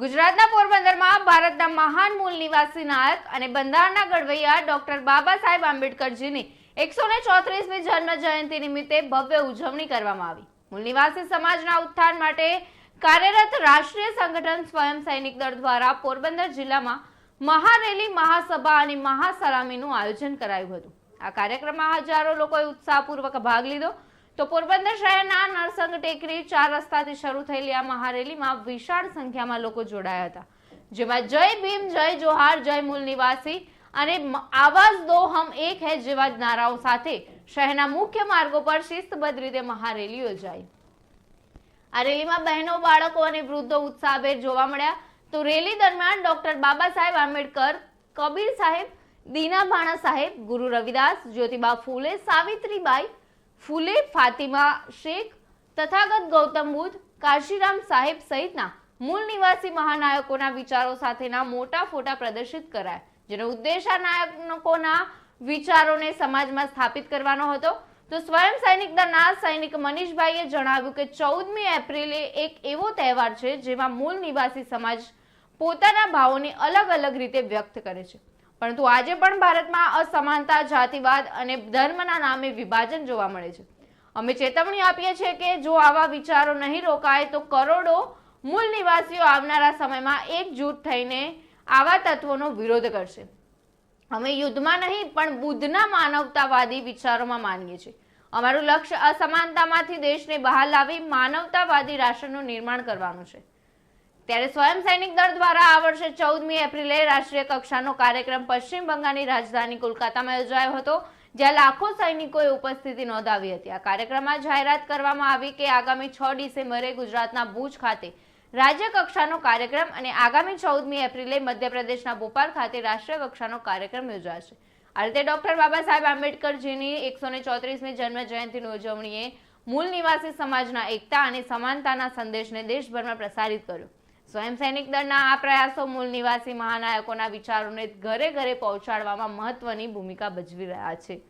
ગુજરાતના પોરબંદરમાં ભારતના મહાન મૂળ નિવાસી નાયક અને બંધારણના ઘડવૈયા ડોક્ટર બાબા સાહેબ આંબેડકરજીની એકસો ને ચોત્રીસમી જન્મ જયંતિ નિમિત્તે ભવ્ય ઉજવણી કરવામાં આવી. મૂળ નિવાસી સમાજના ઉત્થાન માટે કાર્યરત રાષ્ટ્રીય સંગઠન સ્વયં સૈનિક દળ દ્વારા પોરબંદર જિલ્લામાં મહારેલી મહાસભા અને મહાસલામીનું આયોજન કરાયું હતું. આ કાર્યક્રમમાં હજારો લોકોએ ઉત્સાહપૂર્વક ભાગ લીધો તો પોરબંદર શહેરના નરસંગ ટેકરી ચાર રસ્તાથી શરૂ થયેલી આ મહારેલીમાં વિશાળ સંખ્યામાં લોકો જોડાયા હતા. જેમાં જય ભીમ, જય જોહાર, જય મૂલ નિવાસી અને આવાજ દો હમ એક હૈ જેવા જ નારાઓ સાથે શહેરના મુખ્ય માર્ગો પર શિસ્તબદ્ધ રીતે મહારેલી યોજાઈ. આ રેલીમાં બહેનો, બાળકો અને વૃદ્ધો ઉત્સાહભેર જોવા મળ્યા. તો રેલી દરમિયાન ડોક્ટર બાબા સાહેબ આંબેડકર, કબીર સાહેબ, દીના ભાણા સાહેબ, ગુરુ રવિદાસ, જ્યોતિબા ફૂલે, સાવિત્રીબાઈ ફૂલે, ફાતિમા, શેખ તથાગત ગૌતમ બુદ્ધ, કાશીરામ સાહેબ સહિતના મૂળ નિવાસી મહાનાયકોના વિચારો સાથેના મોટા ફોટા પ્રદર્શિત કરાયા, જેનો ઉદ્દેશ આ નાયકોના વિચારોને સમાજમાં સ્થાપિત કરવાનો હતો. તો સ્વયં સૈનિક દળના સૈનિક મનીષભાઈએ જણાવ્યું કે ચૌદમી એપ્રિલે એક એવો તહેવાર છે જેમાં મૂળ નિવાસી સમાજ પોતાના ભાવોને અલગ અલગ રીતે વ્યક્ત કરે છે. પરંતુ આજે પણ ભારતમાં અસમાનતા, જાતિવાદ અને ધર્મના નામે વિભાજન જોવા મળે છે. અમે ચેતવણી આપીએ છીએ કે જો આવા વિચારો નહીં રોકાય, તો કરોડો મૂળ નિવાસીઓ આવનારા સમયમાં એકજૂટ થઈને આવા તત્વોનો વિરોધ કરશે. અમે યુદ્ધમાં નહીં, પણ બુદ્ધના માનવતાવાદી વિચારોમાં માનીએ છીએ. અમારું લક્ષ્ય અસમાનતામાંથી દેશને બહાર લાવી માનવતાવાદી રાષ્ટ્રનું નિર્માણ કરવાનું છે. ત્યારે સ્વયં સૈનિક દળ દ્વારા આ વર્ષે ચૌદમી એપ્રિલે રાષ્ટ્રીય કક્ષાનો કાર્યક્રમ પશ્ચિમ બંગાળની રાજધાની કોલકાતામાં યોજાયો હતો, જ્યાં લાખો સૈનિકોએ ઉપસ્થિતિ નોંધાવી હતી. આ કાર્યક્રમમાં જાહેરાત કરવામાં આવી કે આગામી છ ડિસેમ્બરે ગુજરાતના ભુજ ખાતે રાજ્ય કક્ષાનો કાર્યક્રમ અને આગામી ચૌદમી એપ્રિલે મધ્યપ્રદેશના ભોપાલ ખાતે રાષ્ટ્રીય કક્ષાનો કાર્યક્રમ યોજાશે. આ રીતે ડોક્ટર બાબા સાહેબ આંબેડકરજીની એકસો ને ચોત્રીસમી જન્મ જયંતિની ઉજવણીએ મૂળ નિવાસી સમાજના એકતા અને સમાનતાના સંદેશને દેશભરમાં પ્રસારિત કર્યો. સ્વયં સૈનિક દળના આ પ્રયાસો મૂળ નિવાસી મહાનાયકોના વિચારોને ઘરે ઘરે પહોંચાડવામાં મહત્વની ભૂમિકા ભજવી રહ્યા છે.